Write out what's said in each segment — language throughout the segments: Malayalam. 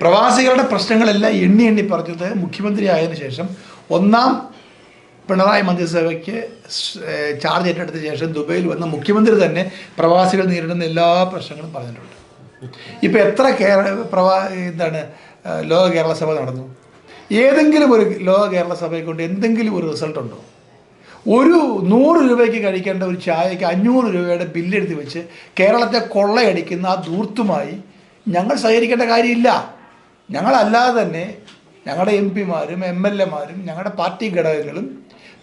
പ്രവാസികളുടെ പ്രശ്നങ്ങളെല്ലാം എണ്ണി എണ്ണി പറഞ്ഞത് മുഖ്യമന്ത്രി ആയതിനു ശേഷം ഒന്നാം പിണറായി മന്ത്രിസഭയ്ക്ക് ചാർജ് ഏറ്റെടുത്ത ശേഷം ദുബൈയിൽ വന്ന മുഖ്യമന്ത്രി തന്നെ പ്രവാസികൾ നേരിടുന്ന എല്ലാ പ്രശ്നങ്ങളും പറഞ്ഞിട്ടുണ്ട്. ഇപ്പം എത്ര കേരള പ്രവാ എന്താണ് ലോക കേരള സഭ നടന്നു? ഏതെങ്കിലും ഒരു ലോക കേരള സഭയെ കൊണ്ട് എന്തെങ്കിലും ഒരു റിസൾട്ട് ഉണ്ടോ? ഒരു നൂറ് രൂപയ്ക്ക് കഴിക്കേണ്ട ഒരു ചായക്ക് അഞ്ഞൂറ് രൂപയുടെ ബില്ലെടുത്ത് വെച്ച് കേരളത്തെ കൊള്ളയടിക്കുന്ന ആ ധൂർത്തുമായി ഞങ്ങൾ സഹകരിക്കേണ്ട കാര്യമില്ല. ഞങ്ങളല്ലാതെ തന്നെ ഞങ്ങളുടെ എം പിമാരും എം എൽ എമാരും ഞങ്ങളുടെ പാർട്ടി ഘടകങ്ങളും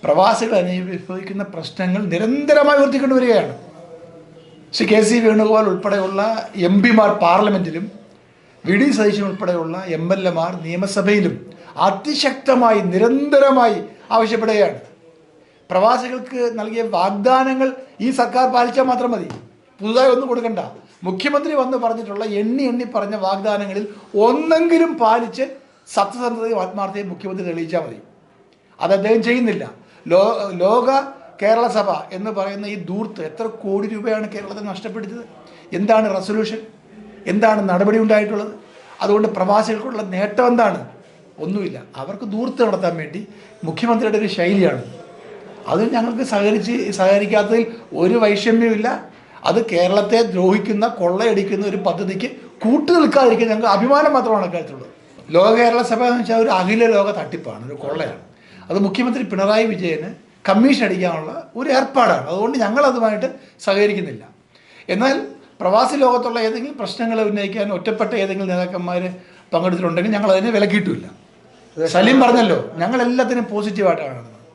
പ്രവാസികൾ അനുഭവിക്കുന്ന പ്രശ്നങ്ങൾ നിരന്തരമായി ഉയർത്തിക്കൊണ്ട് വരികയാണ്. ശ്രീ കെ സി വേണുഗോപാൽ ഉൾപ്പെടെയുള്ള എം പിമാർ പാർലമെന്റിലും വി ഡി സതീശൻ ഉൾപ്പെടെയുള്ള എം എൽ എമാർ നിയമസഭയിലും അതിശക്തമായി നിരന്തരമായി ആവശ്യപ്പെടുകയാണ്. പ്രവാസികൾക്ക് നൽകിയ വാഗ്ദാനങ്ങൾ ഈ സർക്കാർ പാലിച്ചാൽ മാത്രം മതി. പുതുതായി ഒന്നും കൊടുക്കണ്ട. മുഖ്യമന്ത്രി വന്ന് പറഞ്ഞിട്ടുള്ള എണ്ണി എണ്ണി പറഞ്ഞ വാഗ്ദാനങ്ങളിൽ ഒന്നെങ്കിലും പാലിച്ച് സത്യസന്ധതയും ആത്മാർത്ഥതയും മുഖ്യമന്ത്രി തെളിയിച്ചാൽ മതി. അത് അദ്ദേഹം ചെയ്യുന്നില്ല. ലോ ലോക കേരള സഭ എന്ന് പറയുന്ന ഈ ദൂർത്ത് എത്ര കോടി രൂപയാണ് കേരളത്തിൽ നഷ്ടപ്പെടുത്തിയത്? എന്താണ് റെസൊല്യൂഷൻ? എന്താണ് നടപടി ഉണ്ടായിട്ടുള്ളത്? അതുകൊണ്ട് പ്രവാസികൾക്കുള്ള നേട്ടം എന്താണ്? ഒന്നുമില്ല. അവർക്ക് ദൂർത്ത് നടത്താൻ വേണ്ടി മുഖ്യമന്ത്രിയുടെ ഒരു ശൈലിയാണ്. അത് ഞങ്ങൾക്ക് സഹകരിച്ച് സഹകരിക്കാത്തതിൽ ഒരു വൈഷമ്യമില്ല അത് കേരളത്തെ ദ്രോഹിക്കുന്ന കൊള്ളയടിക്കുന്ന ഒരു പദ്ധതിക്ക് കൂട്ടു നിൽക്കാതിരിക്കാൻ ഞങ്ങൾക്ക് അഭിമാനം മാത്രമാണ് അക്കാര്യത്തുള്ളത് ലോക കേരള സഭ എന്ന് വെച്ചാൽ ഒരു അഖില ലോക തട്ടിപ്പാണ് ഒരു കൊള്ളയാണ്. അത് മുഖ്യമന്ത്രി പിണറായി വിജയന് കമ്മീഷൻ അടിക്കാനുള്ള ഒരു ഏർപ്പാടാണ്. അതുകൊണ്ട് ഞങ്ങൾ അതുമായിട്ട് സഹകരിക്കുന്നില്ല. എന്നാൽ പ്രവാസി ലോകത്തുള്ള ഏതെങ്കിലും പ്രശ്നങ്ങൾ ഉന്നയിക്കാൻ ഒറ്റപ്പെട്ട ഏതെങ്കിലും നേതാക്കന്മാർ പങ്കെടുത്തിട്ടുണ്ടെങ്കിൽ ഞങ്ങൾ അതിനെ വിലക്കിയിട്ടില്ല. സലീം പറഞ്ഞല്ലോ ഞങ്ങൾ എല്ലാത്തിനും പോസിറ്റീവായിട്ടാണ്